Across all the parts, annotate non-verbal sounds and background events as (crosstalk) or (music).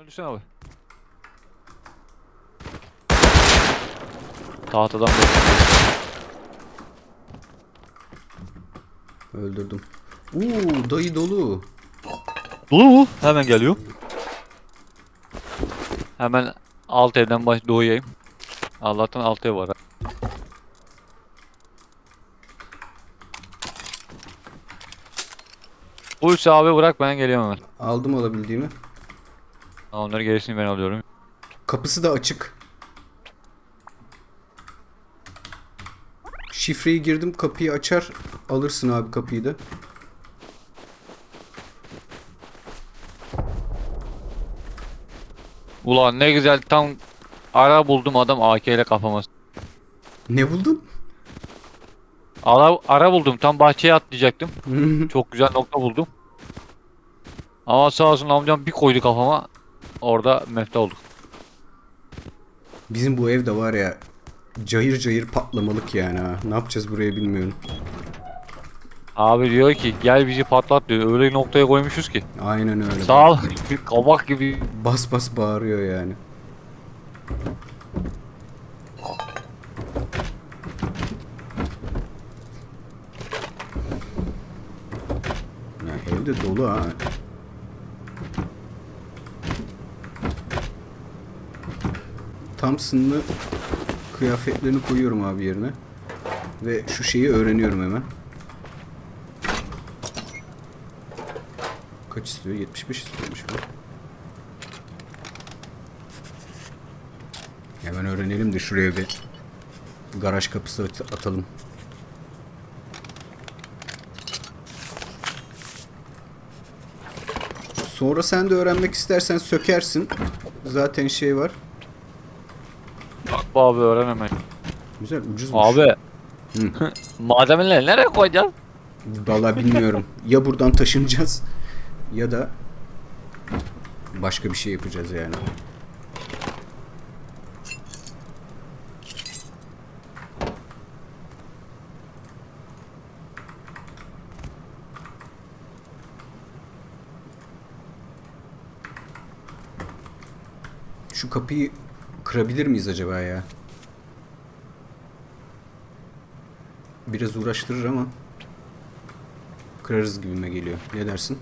Öldürsene abi. Tahtadan. Öldürdüm. Uuu dayı dolu. Dolu mu? Hemen geliyor. Hemen alt evden baş doğuyayım. Allah'tan alt ev var. ha. Buysa abi bırak ben geliyorum hemen. Aldım alabildiğimi. Ha, Onları gerisini ben alıyorum. Kapısı da açık. Şifreyi girdim kapıyı açar. Alırsın abi kapıyı da. Ulan ne güzel tam ara buldum adam AK ile kafama. Ne buldun? Ara, ara buldum tam bahçeye atlayacaktım. Çok güzel nokta buldum. Ama sağ olsun amcam bir koydu kafama. Orada mefta olduk. Bizim bu ev de var ya cayır cayır patlamalık yani ha. Ne yapacağız buraya bilmiyorum. Abi diyor ki gel bizi patlat diyor. Öyle noktaya koymuşuz ki. Aynen öyle. Sağ ol. Bir (laughs) kabak gibi. Bas bas bağırıyor yani. Ya evde dolu ha. Thompson'lı kıyafetlerini koyuyorum abi yerine. Ve şu şeyi öğreniyorum hemen. Kaç istiyor? 75 istiyormuş bu. Hemen öğrenelim de şuraya bir garaj kapısı at- atalım. Sonra sen de öğrenmek istersen sökersin. Zaten şey var. Abi öğrenemem. Güzel ucuzmuş. Abi. Hı. (laughs) Malzemeleri nereye koyacağız? Vallahi bilmiyorum. ya buradan taşınacağız ya da başka bir şey yapacağız yani. Şu kapıyı kırabilir miyiz acaba ya? Biraz uğraştırır ama kırarız gibime geliyor. Ne dersin?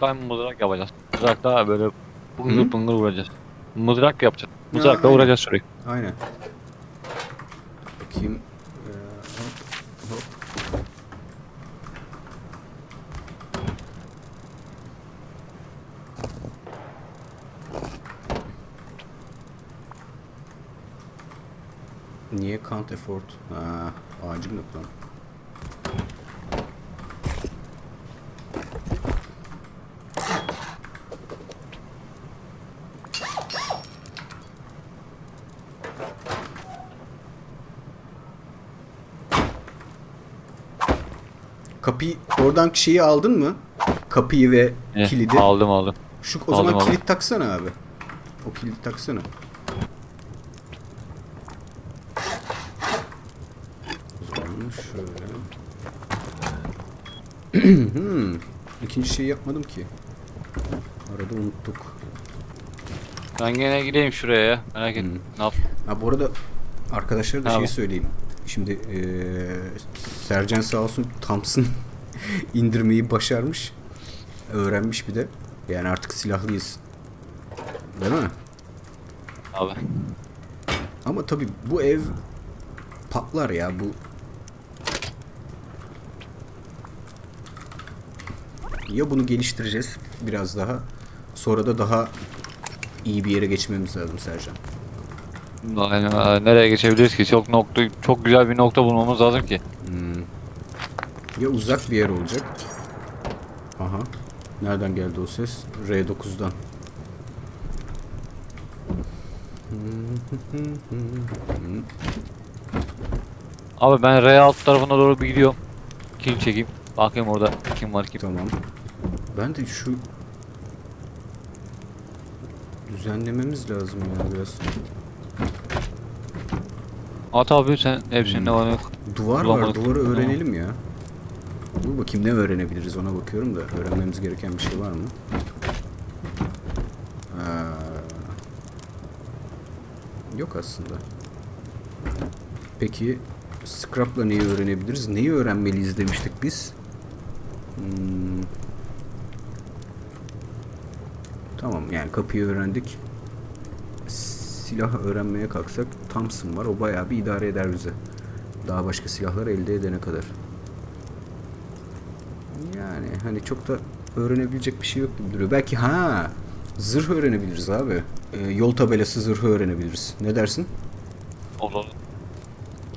Buradan mızrak yapacağız. Mızrak da böyle Hı? pıngır pıngır vuracağız. Mızrak yapacağız. Mızrakla aynen. vuracağız şurayı. Aynen. Bakayım. Ee, hop, hop. Niye can't afford? Ha, ağacım yok lan. Kapıyı oradan şeyi aldın mı? Kapıyı ve Eh, kilidi. Aldım aldım. Şu o zaman aldım, aldım. kilit taksana abi. O kilidi taksana. O zaman şöyle. Hmm. İkinci şeyi yapmadım ki. Arada unuttuk. Ben gene gideyim şuraya ya. Merak etme. Hı. Ne yap? Ha bu arada arkadaşlara da Tamam. şey söyleyeyim. Şimdi eee Sercan sağ olsun Thompson (laughs) indirmeyi başarmış. Öğrenmiş bir de. Yani artık silahlıyız. Değil mi? Abi. Ama tabii bu ev patlar ya bu. Ya bunu geliştireceğiz biraz daha. Sonra da daha iyi bir yere geçmemiz lazım Sercan. Aynen. Nereye geçebiliriz ki? Çok nokta, çok güzel bir nokta bulmamız lazım ki. Hmm. Ya uzak bir yer olacak. Aha. Nereden geldi o ses? R9'dan. Abi ben R alt tarafına doğru bir gidiyorum. Kill çekeyim. Bakayım orada kim var kim. Tamam. Ben de şu düzenlememiz lazım ya biraz. At abi sen hepsinin ne var yok. Duvar var. Bulamadık. Duvarı öğrenelim ya. Dur bakayım ne öğrenebiliriz ona bakıyorum da öğrenmemiz gereken bir şey var mı? Yok aslında. Peki Scrap'la neyi öğrenebiliriz? Neyi öğrenmeliyiz demiştik biz. Hmm. Tamam yani kapıyı öğrendik. Silah öğrenmeye kalksak Thompson var. O bayağı bir idare eder bize. Daha başka silahlar elde edene kadar. Yani hani çok da öğrenebilecek bir şey yok gibi duruyor. Belki ha zırh öğrenebiliriz abi. Ee, yol tabelası zırhı öğrenebiliriz. Ne dersin? Olur.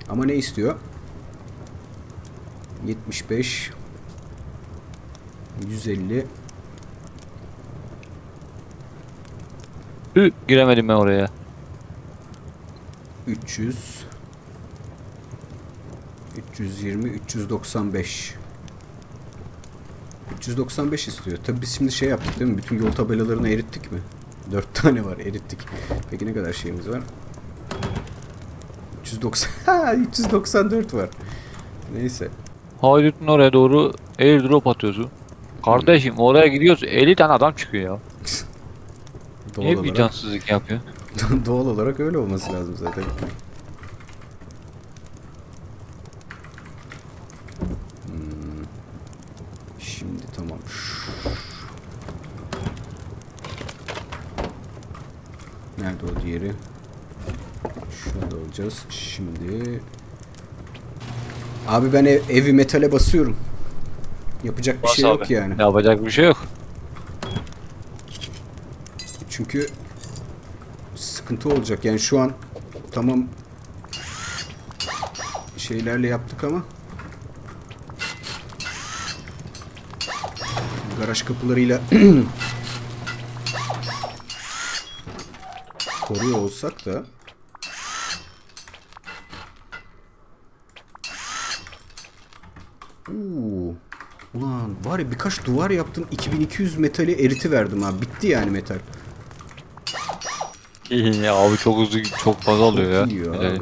Ama ne istiyor? 75 150 Hı, giremedim ben oraya. 300 320 395 395 istiyor. Tabii biz şimdi şey yaptık değil mi? Bütün yol tabelalarını erittik mi? 4 (laughs) tane var erittik. Peki ne kadar şeyimiz var? 390 (laughs) Ha, 394 var. Neyse. Haydut'un oraya doğru airdrop atıyorsun. Kardeşim oraya gidiyorsun 50 tane adam çıkıyor ya. Doğal Niye olarak, vicdansızlık yapıyor? (laughs) doğal olarak öyle olması lazım zaten. Hmm. Şimdi tamam. Nerede o diğeri? Şurada olacağız. Şimdi Abi ben ev- evi metale basıyorum. Yapacak bir Bas şey yok abi. yani. Yapacak bir şey yok. Çünkü sıkıntı olacak. Yani şu an tamam şeylerle yaptık ama garaj kapılarıyla (clears throat) koruyor olsak da Oo. Ulan var ya birkaç duvar yaptım 2200 metali eriti verdim ha bitti yani metal. Ya abi çok hızlı çok fazla oluyor ya. Abi.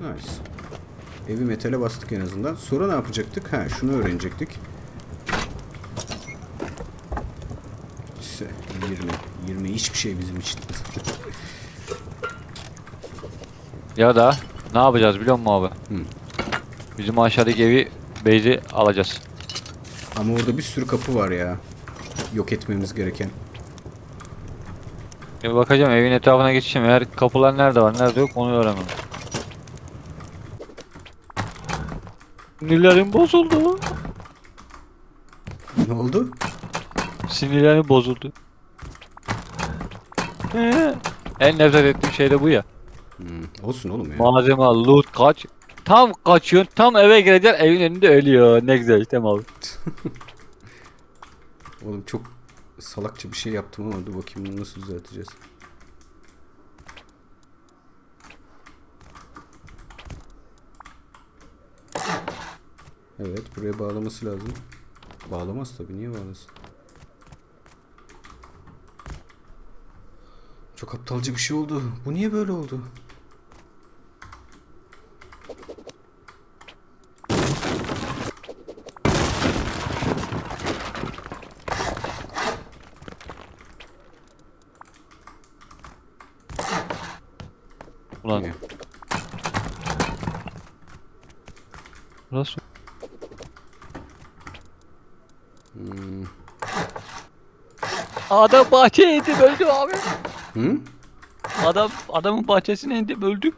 Nice. Evi metale bastık en azından. Sonra ne yapacaktık? Ha, şunu öğrenecektik. İşte 20. 20 hiçbir şey bizim için. Ya da ne yapacağız biliyor musun abi? Hı. Bizim aşağıdaki evi base'i alacağız. Ama orada bir sürü kapı var ya. Yok etmemiz gereken. Şimdi bakacağım evin etrafına geçeceğim. Eğer kapılar nerede var nerede yok onu öğrenemem. Sinirlerim bozuldu. Ne oldu? Sinirlerim bozuldu. Ee, en nefret ettiğim şey de bu ya. Hmm, olsun oğlum ya. Malzeme al, loot kaç. Tam kaçıyorsun, tam eve gireceksin, evin önünde ölüyor. Ne güzel işte mal. (laughs) Oğlum çok salakça bir şey yaptım ama dur bakayım bunu nasıl düzelteceğiz. Evet buraya bağlaması lazım. Bağlamaz tabii niye bağlasın? Çok aptalca bir şey oldu. Bu niye böyle oldu? Niye? burası. Hmm. Adam bahçeye indi öldü abi. Hı? Adam adamın bahçesine indi öldü.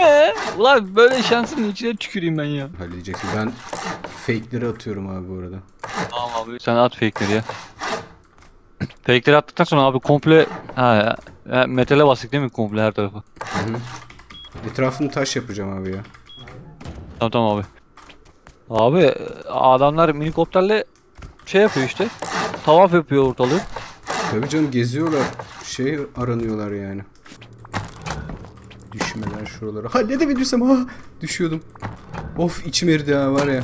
Eee? (laughs) Ulan böyle şansın içine tüküreyim ben ya. Halledeceksin. Ben fake'leri atıyorum abi bu arada. Tamam abi. Sen at fake'leri ya. fake'leri attıktan sonra abi komple ha, ha metale bastık değil mi komple her hı. Etrafını taş yapacağım abi ya. Tamam tamam abi. Abi adamlar minikopterle şey yapıyor işte. Tavaf yapıyor ortalığı. Tabii canım geziyorlar. Şey aranıyorlar yani. Düşmeler şuralara. Halledebilirsem ha düşüyordum. Of içim eridi ha var ya.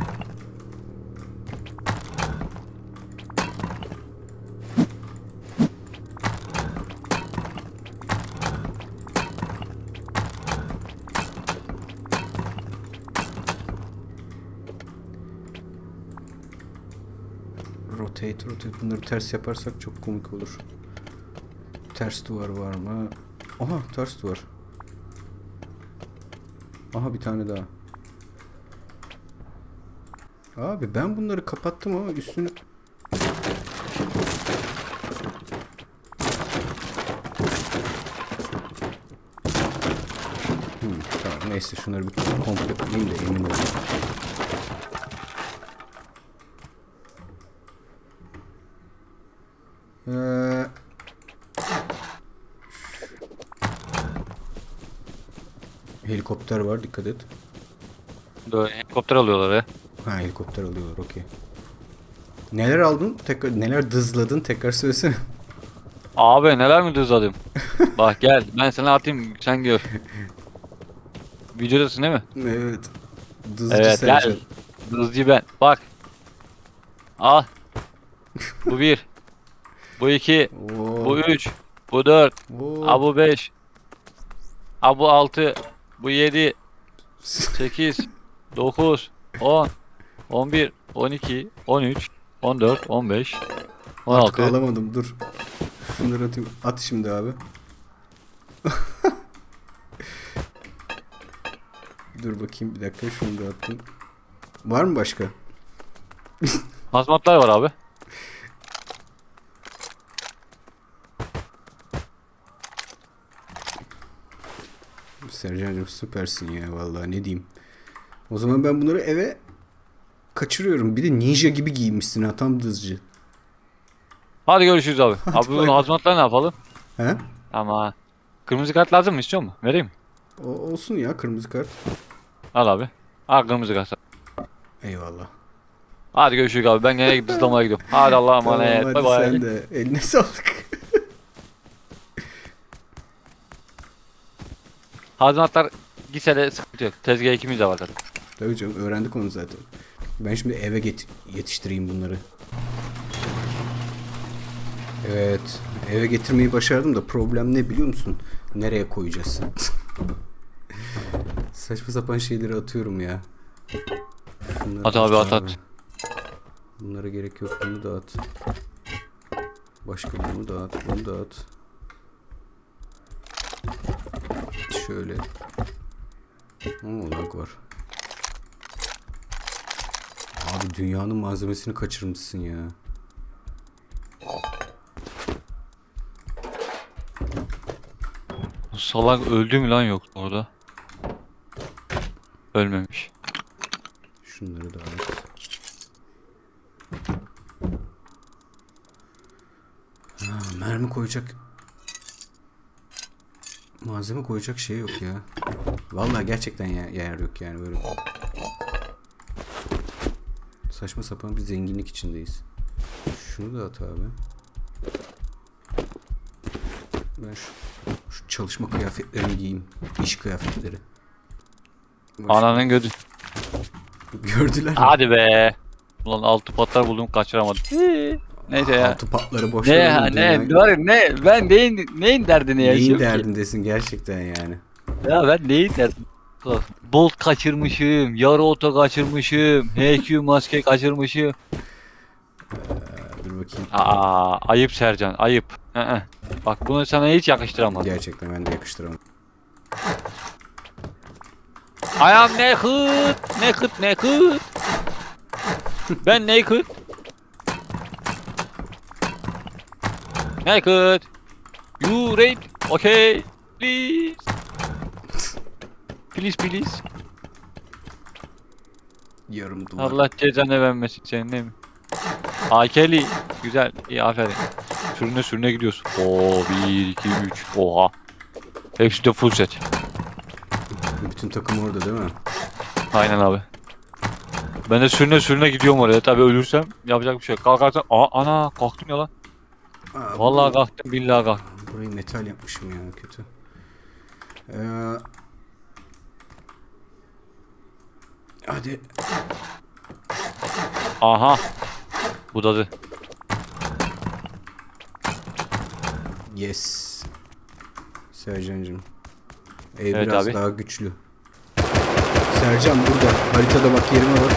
Rotate rotate bunları ters yaparsak çok komik olur. Ters duvar var mı? Aha ters duvar. Aha bir tane daha. Abi ben bunları kapattım ama üstünü Hmm, tamam neyse şunları bir komple kırayım da emin olayım. Helikopter var dikkat et. Böyle helikopter alıyorlar ya. Ha helikopter alıyorlar okey. Neler aldın? Tekrar neler dızladın? Tekrar söylesene. Abi neler mi dızladım? (laughs) Bak gel ben sana atayım sen gör. Videodasın değil mi? evet. Dızcı Evet Sercan. gel. Dızcı ben. Bak. Al. (laughs) Bu bir. Bu iki. Oo, Bu üç. Bu dört. oo. Ha bu beş. Ha bu altı. Bu yedi. Sekiz. Dokuz. On. On bir. On iki. On üç. On dört. On beş. On Artık altı. alamadım dur. Şunları atayım. At şimdi abi. (laughs) dur bakayım bir dakika şunu da attım. Var mı başka? Hazmatlar var abi. Sercan'cığım süpersin ya vallahi ne diyeyim. O zaman ben bunları eve kaçırıyorum. Bir de ninja gibi giyinmişsin ha tam dızcı. Hadi görüşürüz abi. Hadi abi bay bu bay. hazmatlar ne yapalım? He? Ama kırmızı kart lazım mı istiyor mu? Vereyim. O, olsun ya kırmızı kart. Al abi. Al kırmızı kart. Eyvallah. Hadi görüşürüz abi. Ben gene (laughs) dızlamaya gidiyorum. Hadi Allah'a emanet. hadi Bay bay. sen de. Eline sağlık. Hazmatlar gitse de sıkıntı yok. Tezgah ikimiz de var zaten. Tabii canım öğrendik onu zaten. Ben şimdi eve get yetiştireyim bunları. Evet. Eve getirmeyi başardım da problem ne biliyor musun? Nereye koyacağız? (laughs) Saçma sapan şeyleri atıyorum ya. Şunları At abi, at, at. Bunlara gerek yok. Bunu da at. Başka bunu da at. Bunu da at. Şöyle. Oo lag var. Abi dünyanın malzemesini kaçırmışsın ya. Bu salak öldü mü lan yok orada? Ölmemiş. Şunları da. Ha, mermi koyacak malzeme koyacak şey yok ya. Vallahi gerçekten ya, yer yok yani böyle. Saçma sapan bir zenginlik içindeyiz. Şunu da at abi. Ben şu, şu çalışma kıyafetlerimi giyeyim. İş kıyafetleri. Başka- Ananın gözü. Gördüler? Hadi be. Ulan altı patlar buldum kaçıramadım. Neyse ya. Altı patları boşver. Ne ha ne ya, ne ben neyin neyin derdini Neyin yaşıyorum ki? derdindesin gerçekten yani. Ya ben neyin derdim? Bolt kaçırmışım, yarı oto kaçırmışım, HQ maske kaçırmışım. Dur bakayım. Aa, ayıp Sercan, ayıp. Hı Bak bunu sana hiç yakıştıramadım. Gerçekten ben de yakıştıramam. I am naked, naked, naked. ben naked. Naked. You rape. Okay. Please. Please please. Yarım duvar. Allah cezanı vermesin senin değil mi? Aa Kelly. Güzel. İyi aferin. Sürüne sürüne gidiyorsun. Oo 1, 2, 3. Oha. Hepsi de full set. Bütün takım orada değil mi? Aynen abi. Ben de sürüne sürüne gidiyorum oraya. Tabi ölürsem yapacak bir şey yok. Kalkarsam aa ana kalktım ya lan. Aa, Vallahi kalktım billahi kalktım. Burayı metal yapmışım ya kötü. Ee, hadi. Aha. Budadı. Yes. Sercan'cığım. Ev Evet biraz abi. daha güçlü. Sercan burada. Haritada bak yerime bak.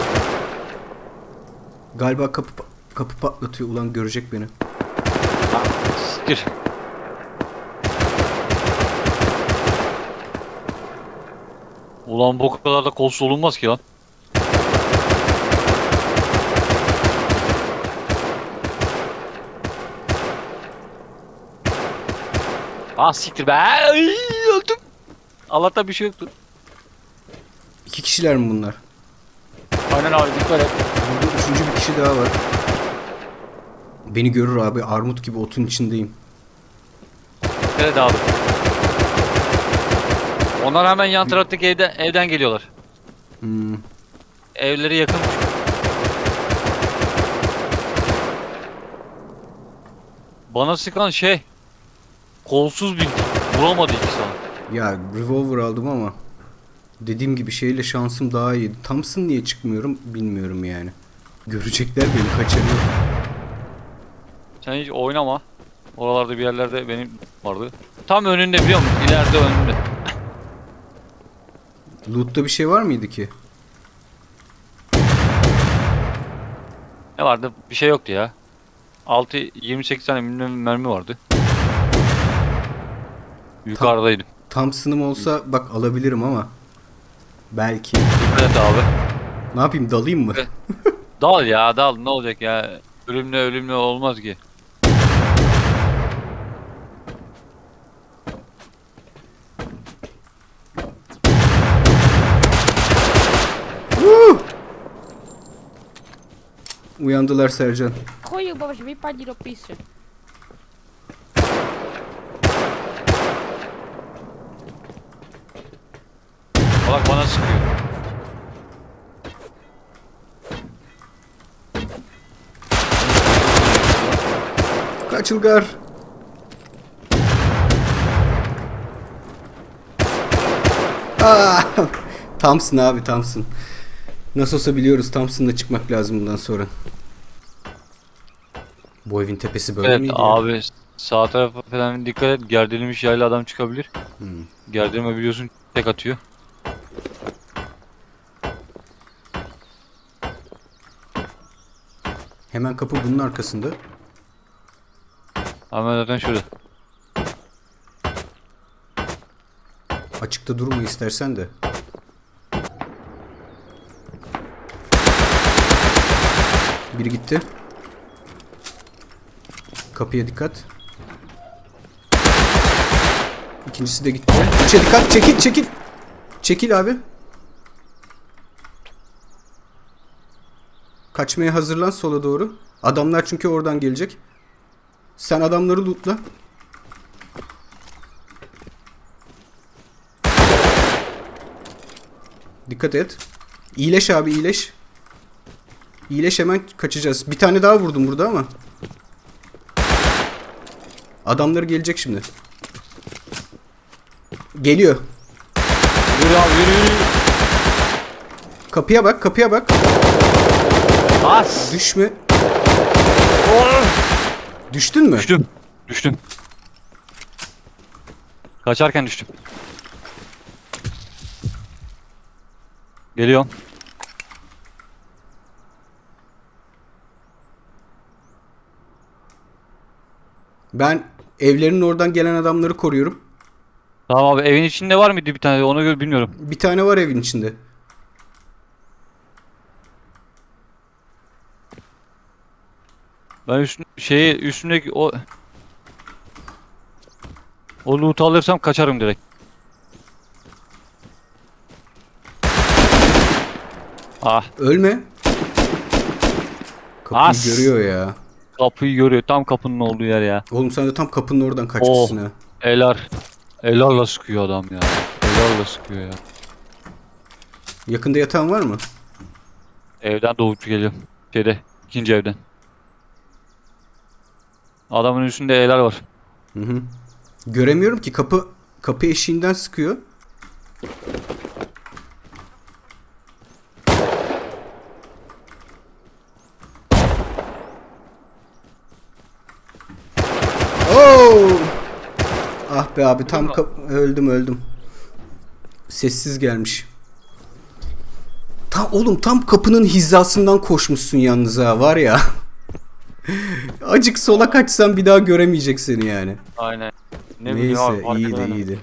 Galiba kapı Kapı patlatıyor ulan görecek beni. Siktir. Ulan bu kadar da kolsuz olunmaz ki lan. Ah siktir be. Ay, öldüm. Allah'tan bir şey yoktu. İki kişiler mi bunlar? Aynen abi dikkat et. Burada üçüncü bir kişi daha var. Beni görür abi armut gibi otun içindeyim. Dikkat et abi. Onlar hemen yan taraftaki evden, evden geliyorlar. Hmm. Evleri yakın. Bana sıkan şey kolsuz bir vuramadı iki sana. Ya revolver aldım ama dediğim gibi şeyle şansım daha iyiydi. Thompson niye çıkmıyorum bilmiyorum yani. Görecekler beni kaçırıyor. Sen hiç oynama. Oralarda bir yerlerde benim vardı. Tam önünde biliyor musun? İleride önünde. Loot'ta bir şey var mıydı ki? Ne vardı? Bir şey yoktu ya. 6 28 tane bilmem mermi vardı. Yukarıdaydım. Thompson'ım olsa bak alabilirim ama belki. Dikkat et abi. Ne yapayım dalayım mı? Evet. Dal ya dal ne olacak ya. Ölümle ölümle olmaz ki. Uyandılar Sercan. Chuju, bo weź wypadli dopisy. Bak bana sıkıyor. Kaç Ilgar. Aa, Thompson abi Thompson. Nasıl olsa biliyoruz Thompson'la çıkmak lazım bundan sonra. Bu evin tepesi böyle Evet miydi? ya? abi sağ tarafa falan dikkat et. Gerdirilmiş yaylı adam çıkabilir. Hmm. Gerdirme biliyorsun tek atıyor. Hemen kapı bunun arkasında. Ama zaten şurada. Açıkta durma istersen de. Biri gitti. Kapıya dikkat. İkincisi de gitti. İçe dikkat. Çekil çekil. Çekil abi. Kaçmaya hazırlan sola doğru. Adamlar çünkü oradan gelecek. Sen adamları lootla. Dikkat et. İyileş abi iyileş. İyileş hemen kaçacağız. Bir tane daha vurdum burada ama. Adamları gelecek şimdi. Geliyor. Yürü abi yürü yürü. Kapıya bak kapıya bak. Bas. Düşme. Düştün mü? Düştüm. Düştüm. Kaçarken düştüm. Geliyorum. Ben evlerin oradan gelen adamları koruyorum. Tamam abi evin içinde var mıydı bir tane ona göre bilmiyorum. Bir tane var evin içinde. Ben üstün şeyi üstündeki o o loot'u alırsam kaçarım direkt. Ah Ölme. Kapıyı As. görüyor ya. Kapıyı görüyor tam kapının olduğu yer ya. Oğlum sen de tam kapının oradan kaçmışsın ha. Elar. Elarla sıkıyor adam ya. Elarla sıkıyor ya. Yakında yatağın var mı? Evden doğup geliyorum. Şeyde ikinci evden. Adamın üstünde elar var. Hı hı. Göremiyorum ki kapı kapı eşiğinden sıkıyor. Oo! Ah be abi tam öldüm öldüm. Sessiz gelmiş. Tam oğlum tam kapının hizasından koşmuşsun yalnız ha var ya. (laughs) Acık sola kaçsan bir daha göremeyecek seni yani. Aynen. Ne abi Neyse iyiydi iyiydi.